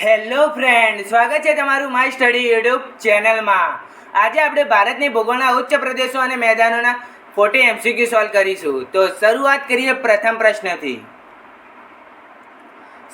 Hello friend, સ્વાગત છે તમારું માય સ્ટડી યુટ્યુબ ચેનલમાં. આજે આપણે ભારતની ભૂગોળના ઉચ્ચ પ્રદેશો અને મેદાનોના ફોર્ટી એમસીક્યુ સોલ્વ કરીશું. તો શરૂઆત કરીએ પ્રથમ પ્રશ્નથી.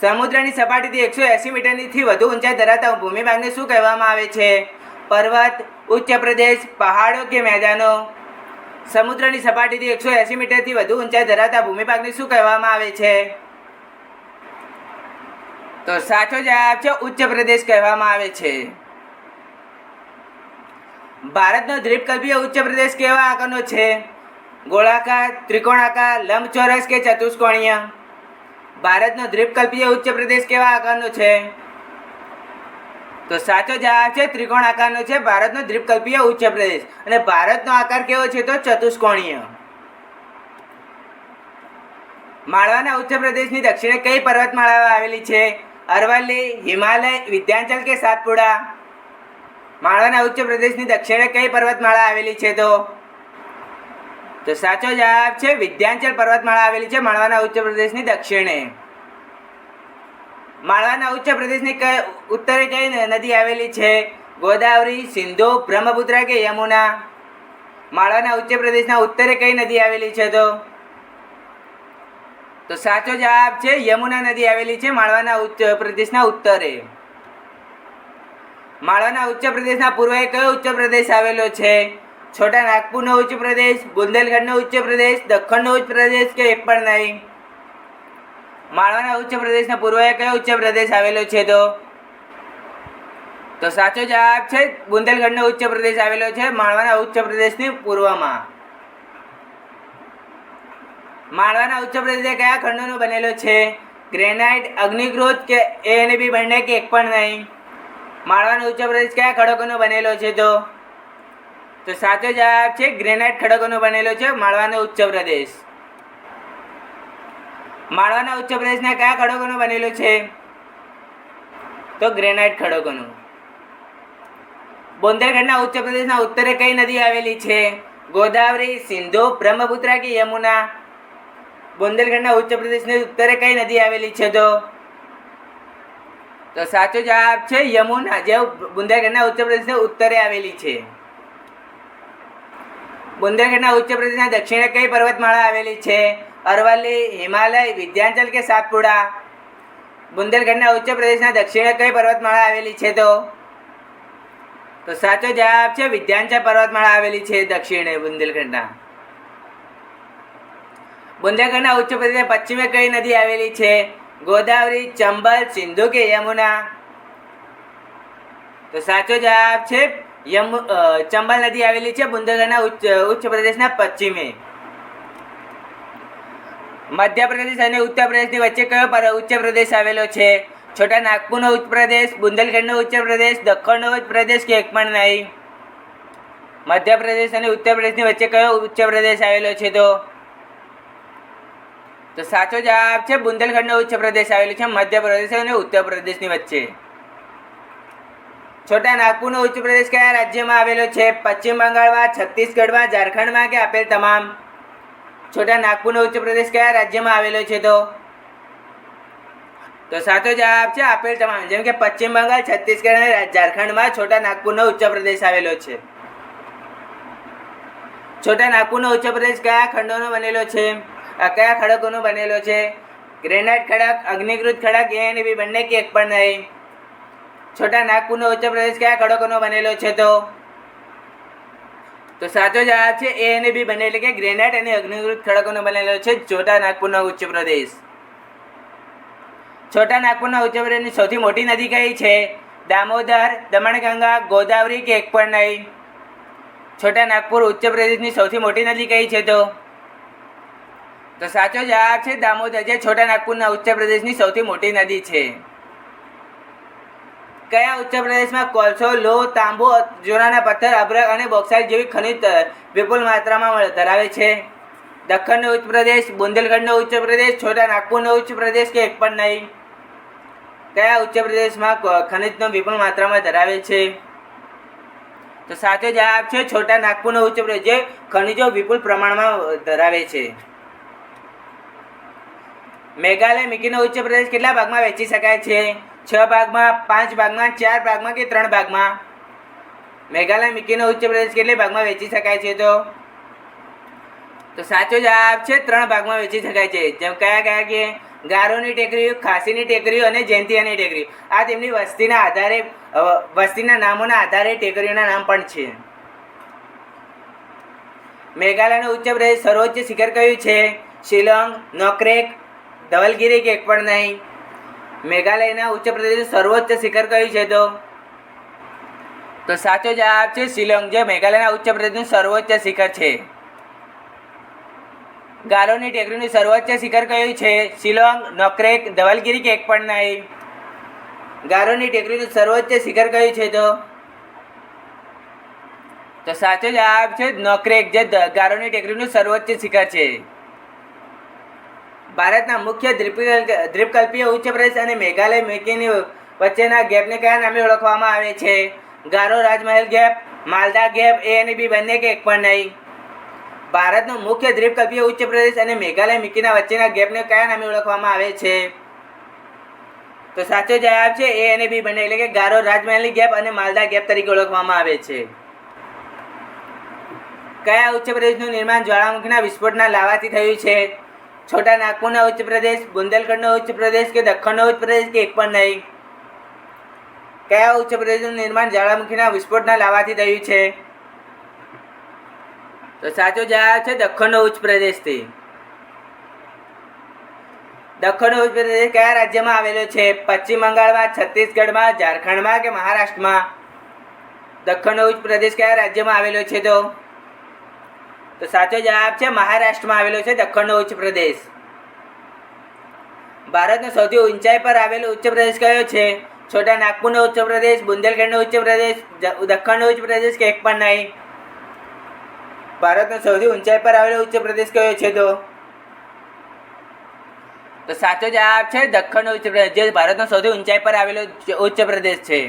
સમુદ્રની સપાટીથી એકસો એંસી મીટરથી વધુ ઊંચાઈ ધરાવતા ભૂમિભાગને શું કહેવામાં આવે છે? પર્વત, ઉચ્ચ પ્રદેશ, પહાડો કે મેદાનો? સમુદ્રની સપાટીથી એકસો એંસી મીટરથી વધુ ઊંચાઈ ધરાવતા ભૂમિભાગને શું કહેવામાં આવે છે? તો સાચો જવાબ છે, ઉચ્ચ પ્રદેશ કહેવામાં આવે છે. ભારતનો દ્વીપકલ્પીય ઉચ્ચ પ્રદેશ કેવા આકારનો છે? ગોળાકાર, ત્રિકોણાકાર, લંબચોરસ કે ચતુષ્કોણીય? ભારતનો દ્વીપકલ્પીય ઉચ્ચ પ્રદેશ કેવા આકારનો છે? તો સાચો જવાબ છે ત્રિકોણ આકારનો છે, ભારતનો દ્વીપકલ્પીય ઉચ્ચ પ્રદેશ. અને ભારતનો આકાર કેવો છે તો ચતુષ્કોણીય? માળવાના ઉચ્ચ પ્રદેશની દક્ષિણે કઈ પર્વતમાળાઓ આવેલી છે? અરવલ્લી, હિમાલય વિધ્યાંચલ કે સાતપુડા? માળવાના ઉચ્ચ પ્રદેશની દક્ષિણે કઈ પર્વતમાળા આવેલી છે તો? તો સાચો જવાબ છે વિધ્યાંચલ પર્વતમાળા આવેલી છે માળવાના ઉચ્ચ પ્રદેશની દક્ષિણે. માળવાના ઉચ્ચ પ્રદેશની કઈ ઉત્તરે કઈ નદી આવેલી છે? ગોદાવરી, સિંધુ, બ્રહ્મપુત્રા કે યમુના? માળવાના ઉચ્ચ પ્રદેશના ઉત્તરે કઈ નદી આવેલી છે તો? તો સાચો જવાબ છે, યમુના નદી આવેલી છે, માળવાના ઉચ્ચ પ્રદેશના ઉત્તરે. માળવાના ઉચ્ચ પ્રદેશના પૂર્વે કયો ઉચ્ચ પ્રદેશ આવેલો છે? છોટા નાગપુરનો ઉચ્ચ પ્રદેશ બુંદેલગઢનો ઉચ્ચ પ્રદેશ દખણનો ઉચ્ચ પ્રદેશ કે એક પણ નહીં? માળવાના ઉચ્ચ પ્રદેશના પૂર્વે કયો ઉચ્ચ પ્રદેશ આવેલો છે તો? તો સાચો જવાબ છે બુંદેલગઢનો ઉચ્ચ પ્રદેશ આવેલો છે, માળવાના ઉચ્ચ પ્રદેશની પૂર્વમાં. માળવાના ઉચ્ચ પ્રદેશે કયા ખંડોનો બનેલો છે? ગ્રેનાઇટ અગ્નિકૃત કે એ અને બી બંને કે એક પણ નહીં? માળવાનો ઉચ્ચ પ્રદેશ કયા ખડકોનો બનેલો છે તો? તો સાચો જવાબ છે ગ્રેનાઇટ ખડકોનો બનેલો છે માળવાનો ઉચ્ચ પ્રદેશ. માળવાના ઉચ્ચ પ્રદેશના કયા ખડકોનો બનેલો છે? તો ગ્રેનાઇટ ખડકોનો. બુંદેલખંડના ઉચ્ચ પ્રદેશના ઉત્તરે કઈ નદી આવેલી છે? ગોદાવરી, સિંધુ, બ્રહ્મપુત્રા કે યમુના? બુંદેલખંડના ઉચ્ચ પ્રદેશની ઉત્તરે કઈ નદી આવેલી છે તો? તો સાચો જવાબ છે યમુના, જે બુંદેલખંડના ઉચ્ચ પ્રદેશની ઉત્તરે આવેલી છે. બુંદેલખંડના ઉચ્ચ પ્રદેશના દક્ષિણે કઈ પર્વતમાળા આવેલી છે? અરવલ્લી, હિમાલય, વિધ્યાંચલ કે સાતપુડા? બુંદેલખંડના ઉચ્ચ પ્રદેશના દક્ષિણે કઈ પર્વતમાળા આવેલી છે તો? તો સાચો જવાબ છે વિધ્યાંચલ પર્વતમાળા આવેલી છે દક્ષિણે બુંદેલખંડના. બુંદેલખંડના ઉચ્ચ પ્રદેશ પશ્ચિમે કઈ નદી આવેલી છે? ગોદાવરી, ચંબલ, સિંધુ કે યમુના? તો સાચો જવાબ છે યમુ ચંબલ નદી આવેલી છે બુંદેલખંડના ઉચ્ચ ઉચ્ચ પ્રદેશના પશ્ચિમે. મધ્યપ્રદેશ અને ઉત્તર પ્રદેશની વચ્ચે કયો ઉચ્ચ પ્રદેશ આવેલો છે? છોટા નાગપુરનો ઉચ્ચ પ્રદેશ, બુંદેલખંડનો ઉચ્ચ પ્રદેશ દખણનો ઉચ્ચ પ્રદેશ કે એક પણ નહીં? મધ્યપ્રદેશ અને ઉત્તર પ્રદેશની વચ્ચે કયો ઉચ્ચ પ્રદેશ આવેલો છે તો? તો સાચો જવાબ છે, બુંદેલખંડનો ઉચ્ચ પ્રદેશ આવેલું છે, મધ્યપ્રદેશ અને ઉત્તર પ્રદેશની વચ્ચે. છોટા નાગપુરનો ઉચ્ચ પ્રદેશ કયા રાજ્યમાં આવેલો છે? પશ્ચિમ બંગાળમાં, છત્તીસગઢમાં, ઝારખંડમાં કે આપેલ તમામ? છોટા નાગપુરનો ઉચ્ચ પ્રદેશ કયા રાજ્યમાં આવેલો છે તો? તો સાચો જવાબ છે, આપેલ તમામ. જેમ કે પશ્ચિમ બંગાળ, છત્તીસગઢ અને ઝારખંડમાં છોટા નાગપુરનો ઉચ્ચ પ્રદેશ આવેલો છે. છોટા નાગપુરનો ઉચ્ચ પ્રદેશ કયા ખંડોનો બનેલો છે? કયા ખડકોનો બનેલો છે? ગ્રેનાઇટ ખડક, અગ્નિકૃત ખડક, એ અને બી બંને કે એક પણ નહીં. છોટા નાગપુરનો ઉચ્ચ પ્રદેશ કયા ખડકોનો બનેલો છે તો? તો સાચો જવાબ છે એ અને બી બંને, એટલે કે ગ્રેનાઇટ અને અગ્નિકૃત ખડકોનો બનેલો છે છોટા નાગપુરનો ઉચ્ચ પ્રદેશ. છોટા નાગપુરના ઉચ્ચ પ્રદેશની સૌથી મોટી નદી કઈ છે? દામોદર, દમણગંગા, ગોદાવરી કે એક પણ નહીં? છોટા નાગપુર ઉચ્ચ પ્રદેશની સૌથી મોટી નદી કઈ છે તો? તો સાચો જવાબ છે દામોદર, જે છોટા નાગપુરના ઉચ્ચ પ્રદેશની સૌથી મોટી નદી છે. કયા ઉચ્ચ પ્રદેશમાં કોલસો, લોહ, તાંબુ જોરાના પથ્થર, અભ્રક અને બોક્સાઇટ જેવી ખનિજ વિપુલ માત્રામાં ધરાવે છે? દખ્ખણનો ઉચ્ચ પ્રદેશ, બુંદેલગઢનો ઉચ્ચ પ્રદેશ, છોટા નાગપુરનો ઉચ્ચ પ્રદેશ કે એક પણ નહીં? કયા ઉચ્ચ પ્રદેશમાં ખનિજનો વિપુલ માત્રામાં ધરાવે છે? તો સાચો જવાબ છે છોટા નાગપુરનો ઉચ્ચ પ્રદેશ, જે ખનિજો વિપુલ પ્રમાણમાં ધરાવે છે. મેઘાલય, મિકીનો ઉચ્ચ પ્રદેશ કેટલા ભાગમાં વહેંચી શકાય છે? છ ભાગમાં, પાંચ ભાગમાં, ચાર ભાગમાં કે ત્રણ ભાગમાં? મેઘાલય, મિકીનો ઉચ્ચ પ્રદેશ કેટલી ભાગમાં વેચી શકાય છે તો? તો સાચો જવાબ છે ત્રણ ભાગમાં વેચી શકાય છે. જેમ કયા કયા કે ગારોની ટેકરીઓ, ખાસીની ટેકરીઓ અને જયંતિયાની ટેકરી આ તેમની વસ્તીના આધારે વસ્તીના નામોના આધારે ટેકરીઓના નામ પણ છે. મેઘાલયનું ઉચ્ચ પ્રદેશ સર્વોચ્ચ શિખર કયું છે? શિલોંગ, નોકરેક ધવલગીરી કે એક પણ નહીં. મેઘાલયના ઉચ્ચ પ્રદેશનું સર્વોચ્ચ શિખર કયું છે તો? તો સાચો જવાબ છે શિલોંગ, જે મેઘાલયના ઉચ્ચ પ્રદેશનું સર્વોચ્ચ શિખર છે. ગારોની ટેકરીનું સર્વોચ્ચ શિખર કયું છે? શિલોંગ, નોકરેક, ધવલગીરી કે એક પણ નહીં? ગારોની ટેકરીનું સર્વોચ્ચ શિખર કયું છે તો? તો સાચો જવાબ છે નોકરેક, જે ગારોની ટેકરીનું સર્વોચ્ચ શિખર છે. ભારતના મુખ્ય દ્વીપ- દ્વીપકલ્પીય ઉચ્ચ પ્રદેશ અને મેઘાલય મેકીની વચ્ચેના ગેપને કયા નામે ઓળખવામાં આવે છે. Garo Rajmahal gap, Malda gap, A અને બી બંને કે એક પણ નહીં. ભારતનો મુખ્ય દ્વીપકલ્પીય ઉચ્ચ પ્રદેશ અને મેઘાલય મિકીના વચ્ચેના ગેપને કયા નામે ઓળખવામાં આવે છે. તો સાચો જવાબ છે એ અને બી બંને, એટલે કે ગારો રાજમહેલની ગેપ અને માલદા ગેપ તરીકે ઓળખવામાં આવે છે. કયા ઉચ્ચ પ્રદેશનું નિર્માણ જ્વાળામુખીના વિસ્ફોટના લાવાથી થયું છે? છોટા નાગપુરના ઉચ્ચ પ્રદેશ, બુંદેલખંડનો ઉચ્ચ પ્રદેશ કે દખ્ખણનો ઉચ્ચ પ્રદેશ કે એક પણ નહીં? કયા ઉચ્ચ પ્રદેશનું નિર્માણ જ્વાળામુખીના વિસ્ફોટના લાવાથી થયું છે? તો સાચો જવાબ છે દખ્ખણનો ઉચ્ચ પ્રદેશથી. ઉચ્ચ પ્રદેશ કયા રાજ્યમાં આવેલો છે? પશ્ચિમ બંગાળમાં, છત્તીસગઢમાં, ઝારખંડમાં કે મહારાષ્ટ્રમાં? ઉચ્ચ પ્રદેશ કયા રાજ્યમાં આવેલો છે તો? તો સાચો જવાબ છે મહારાષ્ટ્રમાં આવેલો છે દખ્ખણનો ઉચ્ચ પ્રદેશ. ભારતનો સૌથી ઊંચાઈ પર આવેલો ઉચ્ચ પ્રદેશ કયો છે? છોટા નાગપુરનો ઉચ્ચ પ્રદેશ, બુંદેલખંડનો ઉચ્ચ પ્રદેશ દખણનો ઉચ્ચ પ્રદેશ કે એક પણ નહીં? ભારતનો સૌથી ઊંચાઈ પર આવેલો ઉચ્ચ પ્રદેશ કયો છે તો? તો સાચો જવાબ છે દખણનો ઉચ્ચ પ્રદેશ, જે ભારતનો સૌથી ઊંચાઈ પર આવેલો ઉચ્ચ પ્રદેશ છે.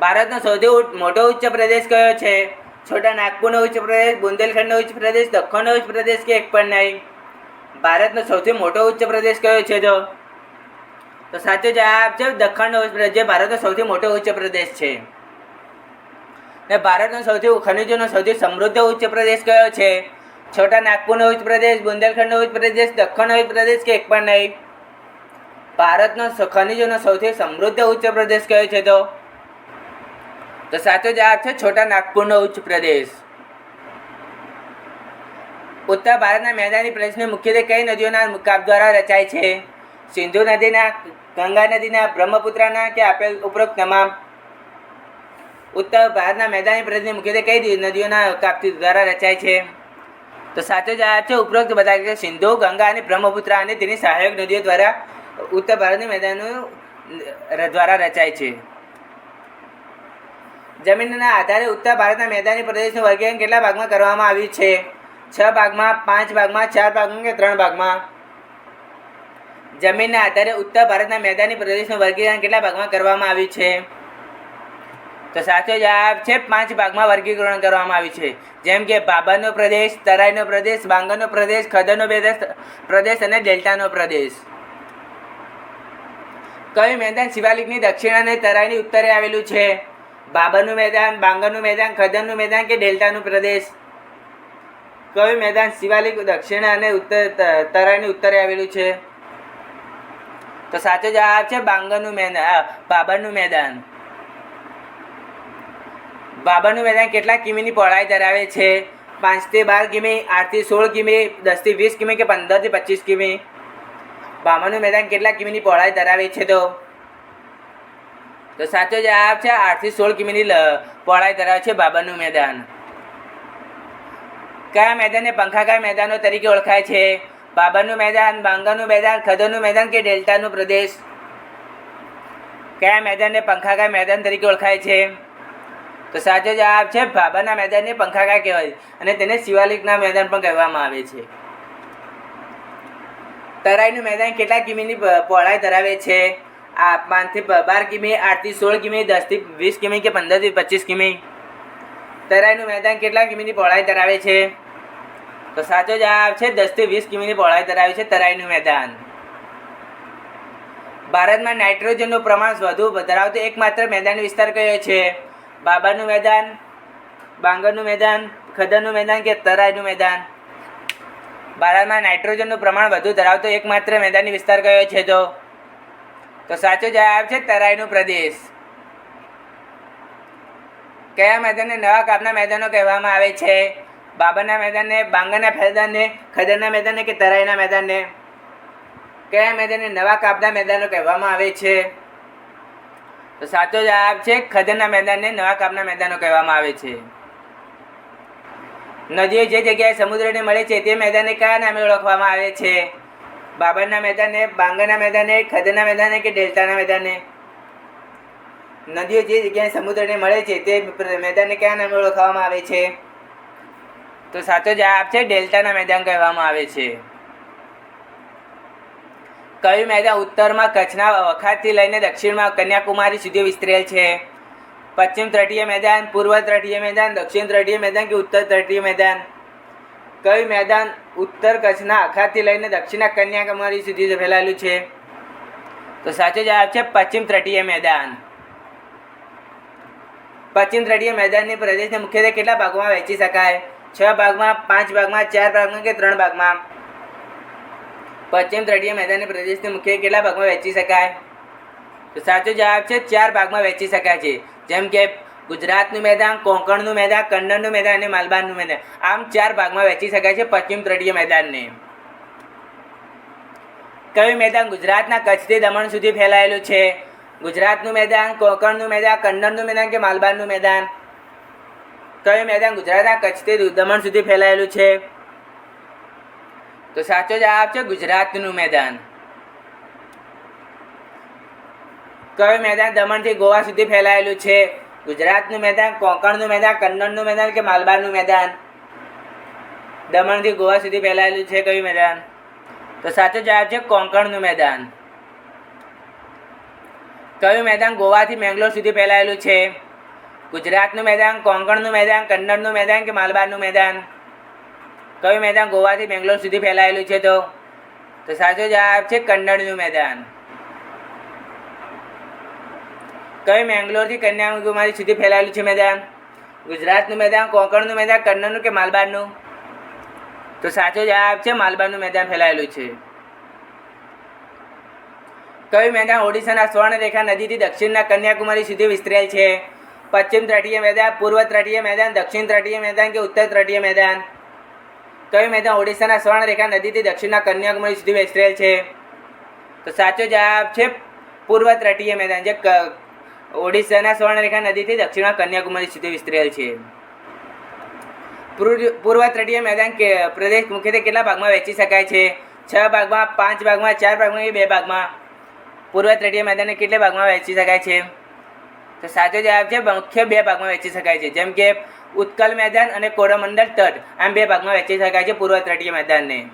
ભારતનો સૌથી મોટો ઉચ્ચ પ્રદેશ કયો છે? છોટા નાગપુરનો ઉચ્ચ પ્રદેશ, બુંદેલખંડનો ઉચ્ચ પ્રદેશ દખણનો ઉચ્ચ પ્રદેશ કે એક પણ નહીં? ભારતનો સૌથી મોટો ઉચ્ચ પ્રદેશ કયો છે તો? તો સાચો જવાબ છે દખ્ખણનો ઉચ્ચ પ્રદેશ, જે ભારતનો સૌથી મોટો ઉચ્ચ પ્રદેશ છે. ને ભારતનો સૌથી ખનિજોનો સૌથી સમૃદ્ધ ઉચ્ચ પ્રદેશ કયો છે? છોટા નાગપુરનો ઉચ્ચ પ્રદેશ, બુંદેલખંડનો ઉચ્ચ પ્રદેશ દખણનો ઉચ્ચ પ્રદેશ કે એક પણ નહીં? ભારતનો ખનિજોનો સૌથી સમૃદ્ધ ઉચ્ચ પ્રદેશ કયો છે તો? તો સાચો જવાબ છે છોટા નાગપુરનો ઉચ્ચ પ્રદેશ. ઉત્તર ભારતના મેદાની પ્રદેશને મુખ્યત્વે કઈ નદીઓના મુકાબ દ્વારા રચાય છે? સિંધુ નદીના, ગંગા નદીના, બ્રહ્મપુત્રના કે આપેલ ઉપરોક્ત તમામ? ઉત્તર ભારતના મેદાની પ્રદેશની મુખ્યત્વે કઈ નદીઓના કાપતી દ્વારા રચાય છે? તો સાચો જવાબ છે ઉપરોક્ત બધા કે સિંધુ, ગંગા અને બ્રહ્મપુત્રા અને તેની સહાયક નદીઓ દ્વારા ઉત્તર ભારતની મેદાનો દ્વારા રચાય છે. જમીનના આધારે ઉત્તર ભારતના મેદાની પ્રદેશનું વર્ગીકરણ કેટલા ભાગમાં કરવામાં આવ્યું છે? છ ભાગમાં, પાંચ ભાગમાં, ચાર ભાગમાં કે ત્રણ ભાગમાં? જમીનના આધારે ઉત્તર ભારતના મેદાની પ્રદેશનું વર્ગીકરણ કેટલા ભાગમાં કરવામાં આવ્યું છે? તો સાચો જવાબ છે, પાંચ ભાગમાં વર્ગીકરણ કરવામાં આવ્યું છે. જેમ કે બાબરનો પ્રદેશ, તરાઈનો પ્રદેશ, બાંગરનો પ્રદેશ, ખદરનો પ્રદેશ પ્રદેશ અને ડેલ્ટાનો પ્રદેશ. કયું મેદાન શિવાલિકની દક્ષિણ અને તરાઈની ઉત્તરે આવેલું છે? બાબરનું મેદાન બાંગરનું મેદાન ખદરનું મેદાન કે ડેલ્ટાનું પ્રદેશ? કયું મેદાન શિવાલિક, દક્ષિણ અને ઉત્તર તરાઈની ઉત્તરે આવેલું છે? તો સાચો જવાબ છે બાંગરનું મેદાન બાબરનું મેદાન. બાબરનું મેદાન કેટલા કિમીની પહોળાઈ ધરાવે છે? પાંચથી બાર કિમી, આઠથી સોળ કિમી, દસથી વીસ કિમી કે પંદરથી પચીસ કિમી? બાબરનું મેદાન કેટલા કિમીની પહોળાઈ ધરાવે છે તો? તો સાચો જવાબ છે આઠથી સોળ કિમીની પહોળાઈ ધરાવે છે બાબરનું મેદાન. કયા મેદાનને પંખાકાર મેદાનો તરીકે ઓળખાય છે? બાબરનું મેદાન બાંગરનું મેદાન ખદરનું મેદાન કે ડેલ્ટાનું પ્રદેશ? કયા મેદાનને પંખાકાર મેદાન તરીકે ઓળખાય છે? તો સાચો જવાબ છે બાબરના મેદાનને પંખાકાર કહેવાય અને તેને શિવાલિકના મેદાન પણ કહેવામાં આવે છે. તરાઈનું મેદાન કેટલા કિમીની પહોળાઈ ધરાવે છે? પાંચથી બાર કિમી આઠથી સોળ કિમી દસથી વીસ કિમી કે પંદરથી પચીસ કિમી તરાઈનું મેદાન કેટલા કિમીની પહોળાઈ ધરાવે છે? તો સાચો જવાબ છે દસથી વીસ કિમીની પહોળાઈ ધરાવે છે તરાઈનું મેદાન. ભારતમાં નાઇટ્રોજનનું પ્રમાણ વધુ ધરાવતો એકમાત્ર મેદાન વિસ્તાર કયો છે? બાબાનું મેદાન, બાંગરનું મેદાન ખદરનું મેદાન કે તરાઈનું મેદાન? ભારતમાં નાઇટ્રોજનનું પ્રમાણ વધુ ધરાવતો એકમાત્ર મેદાની વિસ્તાર કયો છે તો? તો સાચો જવાબ છે તરાઈનો પ્રદેશ. કયા મેદાનને નવા કાપના મેદાનો કહેવામાં આવે છે? બાબરના મેદાનને, બાંગરના મેદાનને, ખદરના મેદાનને કે તરાઈના મેદાનને? કયા મેદાનને નવા કાપના મેદાનો કહેવામાં આવે છે? તો સાચો જવાબ છે ખદરના મેદાનને નવા કાપના મેદાનો કહેવામાં આવે છે. નદીઓ જે જગ્યાએ સમુદ્રને મળે છે તે મેદાનને કયા નામે ઓળખવામાં આવે છે? બાબરના મેદાને, બાંગરના મેદાને, ખદરના મેદાને કે ડેલ્ટાના મેદાને? નદીઓ જે જગ્યાએ સમુદ્રને મળે છે તે મેદાનને કયા નામે ઓળખવામાં આવે છે? તો સાચો જવાબ છે ડેલ્ટાના મેદાન કહેવામાં આવે છે. કયું મેદાન ઉત્તરમાં કચ્છના વખાતથી લઈને દક્ષિણમાં કન્યાકુમારી સુધી વિસ્તરેલ છે? પશ્ચિમ તટીય મેદાન, પૂર્વ તટીય મેદાન, દક્ષિણ તટીય મેદાન કે ઉત્તર તટીય મેદાન? કયું મેદાન ઉત્તર કચ્છના અખાતથી લઈને દક્ષિણા કન્યાકુમારી સુધી ફેલાયેલું છે? તો સાચો જવાબ છે પશ્ચિમ તટીય મેદાન. પશ્ચિમ તટીય મેદાનની પ્રદેશને મુખ્યત્વે કેટલા ભાગોમાં વહેંચી શકાય? છ ભાગમાં, પાંચ ભાગમાં, ચાર ભાગમાં કે ત્રણ ભાગમાં? પશ્ચિમ તટીય મેદાનની પ્રદેશને મુખ્ય કેટલા ભાગમાં વહેંચી શકાય? તો સાચો જવાબ છે ચાર ભાગમાં વહેંચી શકાય છે. જેમ કે ગુજરાતનું મેદાન, કોંકણનું મેદાન, કન્નડનું મેદાન અને માલબારનું મેદાન. આમ ચાર ભાગમાં વહેંચી શકાય છે પશ્ચિમ તટીય મેદાનને. કયું મેદાન ગુજરાતના કચ્છથી દમણ સુધી ફેલાયેલું છે? ગુજરાતનું મેદાન, કોંકણનું મેદાન, કન્નડનું મેદાન કે માલબારનું મેદાન? કયું મેદાન ગુજરાતના કચ્છથી દમણ સુધી ફેલાયેલું છે? તો સાચો જવાબ છે ગુજરાતનું મેદાન. કયું મેદાન દમણથી ગોવા સુધી ફેલાયેલું છે? ગુજરાતનું મેદાન, કોંકણનું મેદાન, કન્નડનું મેદાન કે માલબારનું મેદાન? દમણથી ગોવા સુધી ફેલાયેલું છે કયું મેદાન? તો સાચો જવાબ છે કોંકણનું મેદાન. કયું મેદાન ગોવાથી મેંગ્લોર સુધી ફેલાયેલું છે? ગુજરાતનું મેદાન, કોંકણનું મેદાન, કન્નડનું મેદાન કે માલબારનું મેદાન? કયું મેદાન ગોવાથી બેંગ્લોર સુધી ફેલાયેલું છે તો? તો સાચો જવાબ છે કન્નડનું મેદાન. કયું મેંગ્લોરથી કન્યાકુમારી સુધી ફેલાયેલું છે, મેદાન? ગુજરાતનું મેદાન, કોંકણનું મેદાન, કન્નડનું કે માલબારનું? તો સાચો જવાબ છે, માલબારનું મેદાન ફેલાયેલું છે. કયું મેદાન ઓડિશાના સ્વર્ણરેખા નદીથી દક્ષિણના કન્યાકુમારી સુધી વિસ્તરેલ છે? પશ્ચિમ તટીય મેદાન, પૂર્વ તટીય મેદાન, દક્ષિણ તટીય મેદાન કે ઉત્તર તટીય મેદાન? કયું મેદાન ઓડિશાના સ્વર્ણરેખા નદીથી દક્ષિણના કન્યાકુમારી સુધી વિસ્તરેલ છે? તો સાચો જવાબ છે, પૂર્વ તટીય મેદાન, જે ઓડિશાના સ્વર્ણરેખા નદીથી દક્ષિણમાં કન્યાકુમારી સુધી વિસ્તરેલ છે. પૂર્વ- તટીય મેદાન પ્રદેશ મુખ્યત્વે કેટલા ભાગમાં વહેંચી શકાય છે? છ ભાગમાં, પાંચ ભાગમાં, ચાર ભાગમાં કે બે ભાગમાં? પૂર્વ તટીય મેદાનને કેટલા ભાગમાં વહેંચી શકાય છે? તો સાચો જવાબ છે, મુખ્ય બે ભાગમાં વહેંચી શકાય છે. જેમ કે ઉત્કલ મેદાન અને કોરોમંડળ તટ, આમ બે ભાગમાં વહેંચી શકાય છે પૂર્વ તટીય મેદાનને.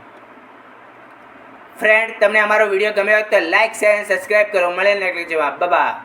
ફ્રેન્ડ તમને અમારો વીડિયો ગમ્યો હોય તો લાઇક શેર અને સબસ્ક્રાઈબ કરો. મળે ને જવાબ બાબા